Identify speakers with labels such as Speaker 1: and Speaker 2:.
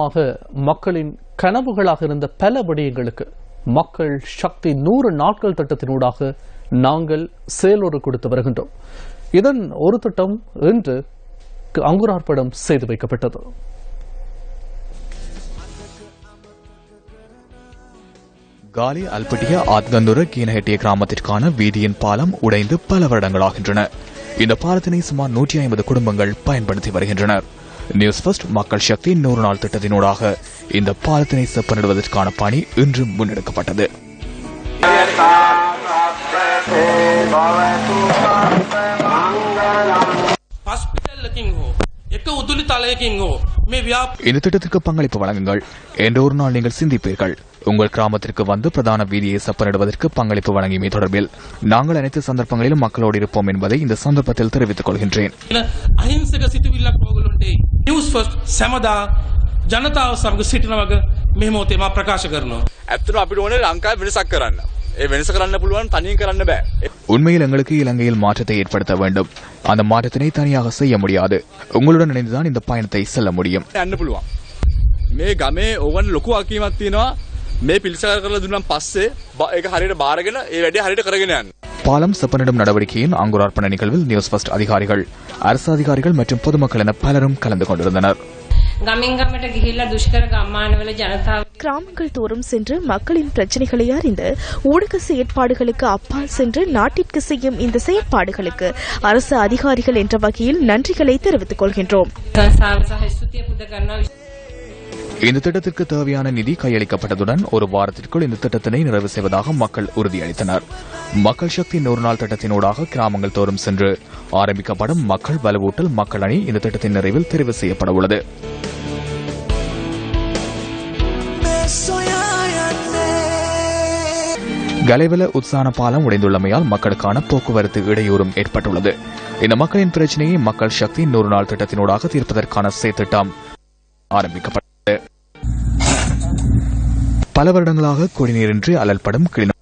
Speaker 1: மாக மக்களின் கனவுகளாக இருந்த பல விடயங்களுக்கு மக்கள் சக்தி நூறு நாட்கள் திட்டத்தினூடாக நாங்கள் செயலோடு கொடுத்து வருகின்றோம். இதன் ஒரு திட்டம் இன்று அங்குரார்ப்பணம் செய்து வைக்கப்பட்டது.
Speaker 2: காலி அல்பட்டிய ஆத்கந்துர கீனஹெட்டிய கிராமத்திற்கான வீதியின் பாலம் உடைந்து பல வருடங்களாகின்றன. இந்த பாலத்தினை சுமார் நூற்றி ஐம்பது குடும்பங்கள் பயன்படுத்தி வருகின்றனர். நியூஸ் ஃபர்ஸ்ட் மக்கள் சக்தி நூறு நாள் திட்டத்தினூடாக. இந்த பாலத்தினை செப்பனிடுவதற்கான பணி இன்றும் முன்னெடுக்கப்பட்டது. இந்த திட்டத்திற்கு பங்களிப்பு வழங்குங்கள். என்ற ஒரு நாள் நீங்கள் சிந்திப்பீர்கள். உங்கள் கிராமத்திற்கு வந்து பிரதான வீதியை செப்பனிடுவதற்கு பங்களிப்பு வழங்கியமை தொடர்பில் நாங்கள் அனைத்து சந்தர்ப்பங்களிலும் மக்களோடு இருப்போம் என்பதை இந்த சந்தர்ப்பத்தில் தெரிவித்துக் கொள்கின்றேன்
Speaker 3: අහිංසක සිතුවිල්ලක් ඕගලොන්ට නිවස් ෆස්ට් සැමදා ජනතාව සමග සිටින වග මෙහමෝතේ මා ප්‍රකාශ කරනවා.
Speaker 4: ඇත්තට අපිට ඕනේ ලංකාවේ වෙනසක් කරන්න. ඒ වෙනස කරන්න පුළුවන් තනියෙන් කරන්න බෑ.
Speaker 2: உண்மையில் எங்களுக்கு இலங்கையில் மாற்றத்தை ஏற்படுத்த வேண்டும் அந்த மாற்றத்தினை தனியாக செய்ய முடியாது உங்களுடன் இணைந்துதான் இந்த பயணத்தை செல்ல முடியும்
Speaker 4: යන්න පුළුවන්. මේ ගමේ ඕවන් ලොකු අකීමක් තියෙනවා. මේ පිළිසකර කරලා දුන්නම් පස්සේ බ- ඒක හරියට බාරගෙන ඒ වැඩේ හරියට කරගෙන යන්න.
Speaker 2: பாலம் செப்பனிடும் நடவடிக்கையின் அங்குரார்ப்பண நிகழ்வில் நியூஸ் ஃபர்ஸ்ட் அதிகாரிகள் அரசு அதிகாரிகள் மற்றும் பொதுமக்கள் என பலரும் கலந்து கொண்டிருந்தனர்
Speaker 5: ගමින් ගමට ගිහිල්ලා දුෂ්කර ගම්මානවල ජනතාව
Speaker 6: கிராமங்கள் தோறும் சென்று மக்களின் பிரச்சனைகளை அறிந்து ஊடக செயற்பாடுகளுக்கு அப்பால் சென்று நாட்டிற்கு செய்யும் இந்த செயற்பாடுகளுக்கு அரசு அதிகாரிகள் என்ற வகையில் நன்றிகளை தெரிவித்துக் கொள்கின்றோம்
Speaker 2: இந்த திட்டத்திற்கு தேவையான நிதி கையளிக்கப்பட்டதுடன் ஒரு வாரத்திற்குள் இந்த திட்டத்தினை நிறைவு செய்வதாக மக்கள் உறுதியளித்தனர். மக்கள் சக்தி நூறு நாள் திட்டத்தினூடாக கிராமங்கள் தோறும் சென்று ஆரம்பிக்கப்படும் மக்கள் வலுவூட்டல் மக்கள் அணி இந்த திட்டத்தின் நிறைவில் தெரிவு செய்யப்பட உள்ளது. கலைவல உத்சான பாலம் உடைந்துள்ளமையால் மக்களுக்கான போக்குவரத்து இடையூறும் ஏற்பட்டுள்ளது. இந்த மக்களின் பிரச்சினையை மக்கள் சக்தி நூறு நாள் திட்டத்தினூடாக தீர்ப்பதற்கான செயற்திட்டம் ஆரம்பிக்கப்பட்டது. பல வருடங்களாக குடிநீரின்றி அலல்படும் கிளிநொச்சி